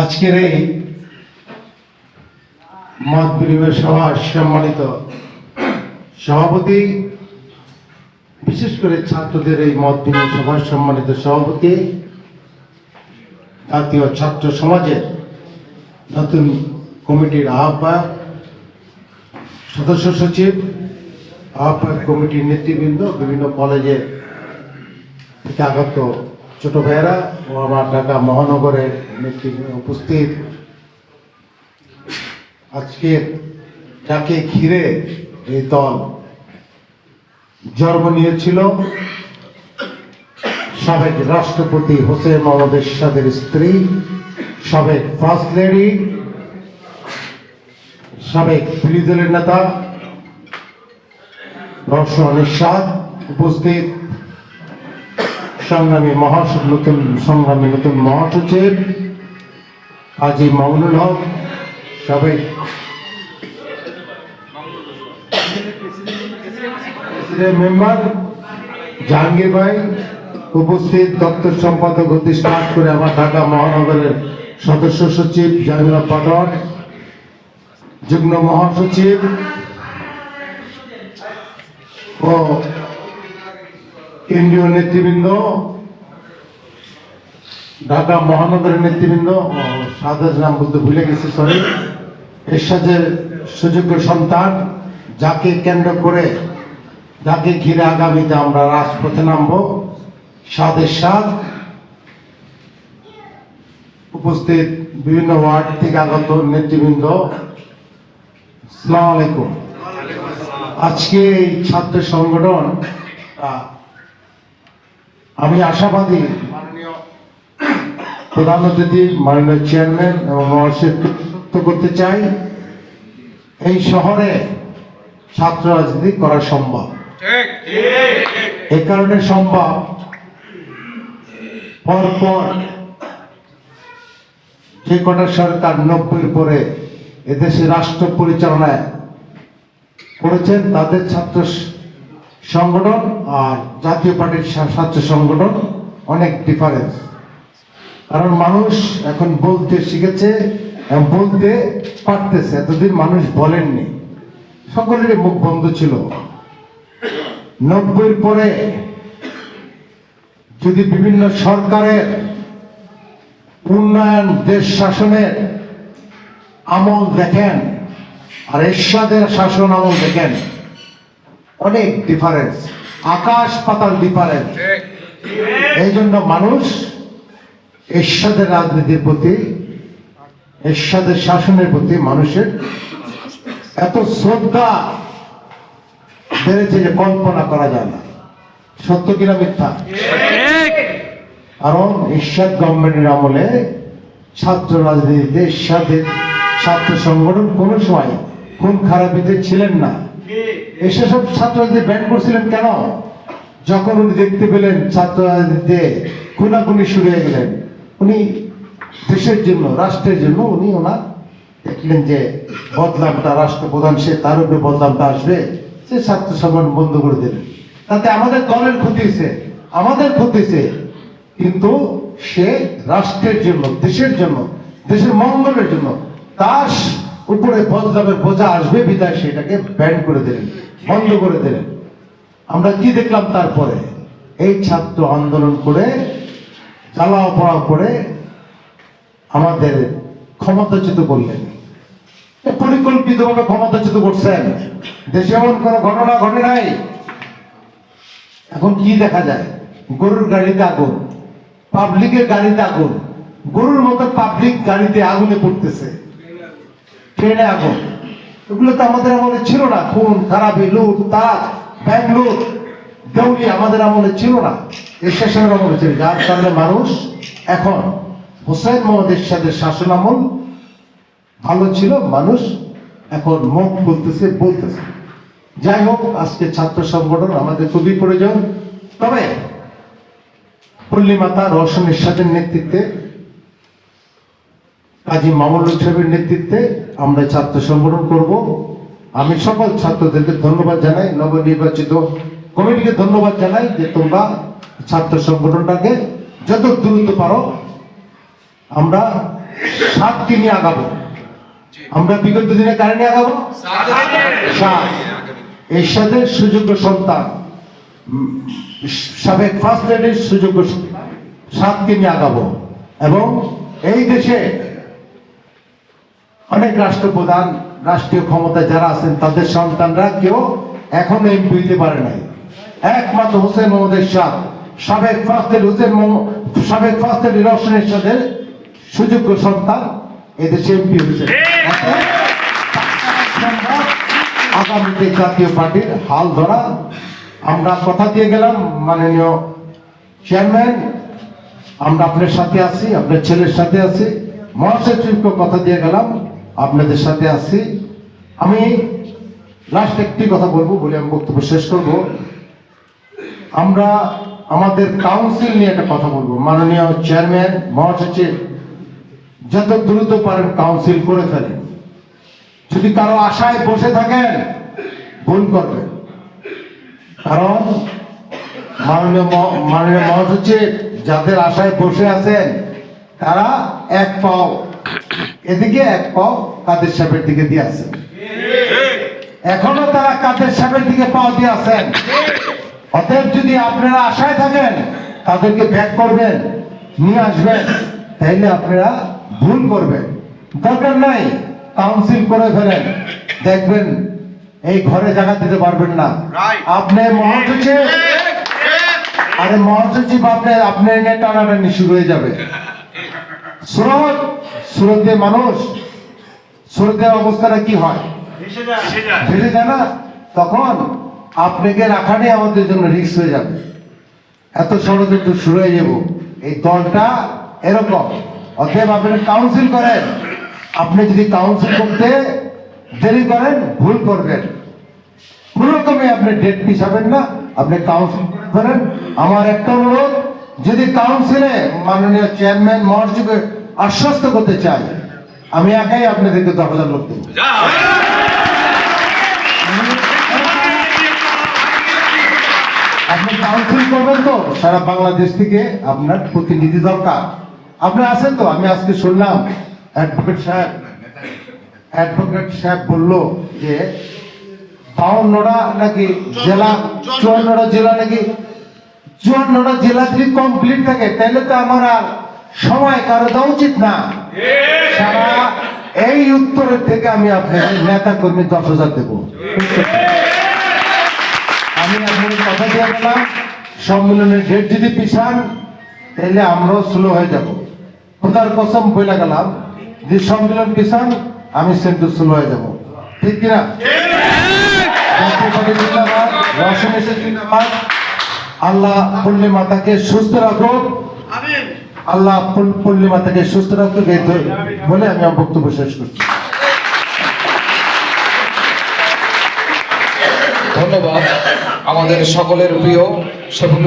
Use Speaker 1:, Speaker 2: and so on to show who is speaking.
Speaker 1: আজকের এই মত বিনিময় সভা সম্মানিত সভাপতি, বিশেষ করে ছাত্রদের এই মত বিনিময় সভার সম্মানিত সভাপতি, জাতীয় ছাত্র সমাজের নতুন কমিটির আহ্বায়ক সদস্য সচিব আহ্বায়ক কমিটির নেতৃবৃন্দ, বিভিন্ন কলেজের থেকে আগত ছোট ভাইয়েরা ও আমার ঢাকা মহানগরের নেতৃবৃন্দ উপস্থিত। আজকে যাকে ঘিরে এই দল জন্ম নিয়েছিল, সাবেক রাষ্ট্রপতি হোসেন মোহাম্মদ স্ত্রী, সাবেক ফার্স্ট লেডি সাবেক বিরোধী নেতা রওশন এরশাদ উপস্থিত। সংগ্রামী মহাসচিব নতুন, সংগ্রামী নতুন মহাসচিব কাজী মামুনুল হক সাবেক মেম্বার জাহাঙ্গীর ভাই উপস্থিত দপ্তর সম্পাদক অতি স্টার্ট করে আমার ঢাকা মহানগরের সদস্য সচিব জামিলা পাটন যুগ্ম মহাসচিব ও কেন্দ্রীয় নেতৃবৃন্দ, ঢাকা মহানগরের নেতৃবৃন্দ, ও নাম বলতে ভুলে গেছি সরি এরশাদের সুযোগ্য সন্তান যাকে কেন্দ্র করে, যাকে ঘিরে আগামীতে আমরা রাজপথে নামব, সাদের সাদ। উপস্থিত বিভিন্ন ওয়ার্ড থেকে আগত নেতৃবৃন্দ আলাইকুম। আজকে এই ছাত্র সংগঠন আমি আশাবাদী প্রধান অতিথি মাননীয় চেয়ারম্যান এবং মহাশিবকে করতে চাই। এই শহরে ছাত্র রাজনীতি করা সম্ভব। এ কারণে সম্ভব পরপর যে কটা সরকার নব্বই পরে এদেশে রাষ্ট্র পরিচালনায় করেছেন তাদের ছাত্র সংগঠন আর জাতীয় পার্টির ছাত্র সংগঠন, অনেক ডিফারেন্স কারণ মানুষ এখন বলতে শিখেছে বলতে পারতেছে, এতদিন মানুষ বলেননি। সকলেরই মুখ বন্ধ ছিল। নব্বইয়ের পরে যদি বিভিন্ন সরকারের উন্নয়ন, দেশ শাসনের আমল দেখেন, আর এরশাদের শাসন আমল দেখেন, অনেক ডিফারেন্স আকাশ পাতাল ডিফারেন্স এই জন্য মানুষ এরশাদের রাজনীতির প্রতি, এরশাদের শাসনের প্রতি মানুষের এত শ্রদ্ধা বেড়েছে যে কল্পনা করা যায় না। সত্য কিনা মিথ্যা? কারণ ঈশ্বর গভর্নমেন্টের আমলে ছাত্র রাজনীতিতে এরশাদের ছাত্র সংগঠন কোনো সময় খুন খারাপিতে ছিলেন না? এসে সব ছাত্র রাজনীতি ব্যান করছিলেন কেন? যখন উনি দেখতে পেলেন ছাত্র রাজনীতিতে খুনাখুনি শুরু হয়ে গেলেন, উনি দেশের জন্য, রাষ্ট্রের জন্য উনি ওনার দেখলেন যে বদলামটা, রাষ্ট্রপ্রধান সে, তার উপরে বদলামটা আসবে, সে ছাত্র সংগঠন বন্ধ করে দিলেন। তাতে আমাদের দলের ক্ষতি হয়েছে, আমাদের ক্ষতি হয়েছে, কিন্তু সে রাষ্ট্রের জন্য, দেশের জন্য, দেশের মঙ্গলের জন্য তার উপরে বদলামের বোঝা আসবে, বিদায় সেটাকে ব্যান করে দিলেন, বন্ধ করে দিলেন। আমরা কি দেখলাম তারপরে? এই ছাত্র আন্দোলন করে, জ্বালাও পড়াও করে আমাদের ক্ষমতাচ্যুত করলেন। পরিকল্পিতভাবে ক্ষমতাচ্যুত করছেন। দেশে এমন কোনো ঘটনা ঘটে নাই। এখন কি দেখা যায়? গরুর গাড়িতে আগুন, পাবলিকের গাড়িতে আগুন, গরুর মতো পাবলিক গাড়িতে আগুনে পড়তেছে। ট্রেনে আগুন। এগুলো তো আমাদের আমলে ছিল না। খুন খারাপি লুট তাজ ব্যাংক লুট, দেউলি আমাদের আমলে ছিল না। এরশাসনের আমলে ছিল। যার কারণে মানুষ এখন হোসেন মোহাম্মদের সাথে শাসন আমল ভালো ছিল, মানুষ এখন মুখ বলতেছে বলতেছে। যাই হোক, আজকে ছাত্র সংগঠন আমাদের খুবই প্রয়োজন। তবে পল্লী মাতা রওশন এরশাদের নেতৃত্বে কাজী মামুল সাহেবের নেতৃত্বে আমরা ছাত্র সংগঠন করব। আমি সকল ছাত্রদেরকে ধন্যবাদ জানাই, নবনির্বাচিত কমিটিকে ধন্যবাদ জানাই যে তোমরা ছাত্র সংগঠনটাকে যত দ্রুত পারো, আমরা সাতকে নিয়ে আগাবো। আমরা বিগত দিনে কারে নিয়ে আগাবো? এর সাথে সুযোগ্য সন্তান, সাবেক ফার্স্ট লেডির সুযোগ্য সন্তান, সাতকে নিয়ে আগাবো। এবং এই দেশে অনেক রাষ্ট্রপ্রধান, রাষ্ট্রীয় ক্ষমতায় যারা আছেন, তাদের সন্তানরা কেউ এখনও এমপি হইতে পারে নাই। একমাত্র হোসেন মোহাম্মদ এরশাদ সাবেক ফাস্টের হোসেন সাবেক ফাস্টের রওশন সাথে সুযোগ্য সন্তান এদেশে এমপি হয়েছে। আগামীতে জাতীয় পার্টির হাল ধরা, আমরা কথা দিয়ে গেলাম, মাননীয় চেয়ারম্যান, আমরা আপনার সাথে আছি, আপনার ছেলের সাথে আছি। মহাসচিবকে কথা দিয়ে গেলাম। আপনাদের সাথে আছি। আমি লাস্ট একটি কথা বলব বলে আমি বক্তব্য শেষ করব। আমরা আমাদের কাউন্সিল নিয়ে একটা কথা বলব। মাননীয় চেয়ারম্যান মহাসচিব, যত দ্রুত পারেন কাউন্সিল করে ফেলেন। যদি কারও আশায় বসে থাকেন, ভুল করবেন। কারণ মাননীয় মাননীয় মহাসচিব যাদের আশায় বসে আছেন, তারা এক পাও এদিকে এক পাও কাদের সাহেবের দিকে দিয়ে আছেন এখনও তারা কাদের সাহেবের দিকে পাও দিয়ে আছেন অতএব যদি আপনারা আশায় থাকেন তাদেরকে ব্যাক করবেন নিয়ে আসবেন তাইলে আপনারা ভুল করবেন। দরকার নাই কাউন্সিল করে ফেলেন। দেখবেন এই ঘরে জায়গা দিতে পারবেন না. আপনি মহাসচিব আরে মহাসচিব আপনি আপনার টানাটানি শুরু হয়ে যাবে। সুরত সুরতে মানুষ সুরতের অবস্থাটা কি হয়? ভেসে যায়। না? তখন আপনাকে রাখাটাই আমাদের জন্য রিক্স হয়ে যাবে। এত ষড়যন্ত্র শুরু হয়ে যাব। এই দলটা এরকম। অতএব আপনি কাউন্সিল করেন। আপনি যদি কাউন্সিল করতে দেরি করেন ভুল করবেন। কোনোরকমে আপনি ডেট পিছাবেন না। আপনি কাউন্সিল করেন। আমার একটা অনুরোধ যদি কাউন্সিলে মাননীয় চেয়ারম্যান মহাসচিবকে আশ্বস্ত করতে চাই। আমি একাই আপনাদেরকে দশ হাজার লোক দেবো। আপনি কাউন্সিল করবেন তো সারা বাংলাদেশ থেকে আপনার প্রতিনিধি দরকার। আপনি আছেন তো আমি আজকে শুনলাম অ্যাডভোকেট সাহেব অ্যাডভোকেট সাহেব বলল যে বাউন্নটা নাকি জেলা চুয়ান্নটা জেলা নাকি চুয়ান্নটা জেলা যদি কমপ্লিট থাকে। তাহলে তো আমার আর সময় কারও দেওয়া উচিত না। সারা এই উত্তরের থেকে আমি আপনাকে নেতা কর্মী দশ হাজার দেবো। আমি আপনাকে কথা দিয়ে গেলাম সম্মেলনের ডেট যদি পিছান তাহলে আমরাও স্লো হয়ে যাব। খোদার কসম বলে গেলাম যে সম্মেলন পিছান আমি সেন্টু স্লো হয়ে যাব। ঠিক কিনা? আল্লাহ পল্লী মাতাকে সুস্থ রাখুক। আল্লাহ পূর্ণিমা থেকে সুস্থ রাখতে বলে আমি আমার বক্তব্য শেষ করছি।
Speaker 2: ধন্যবাদ। আমাদের সকলের প্রিয় শফিকুল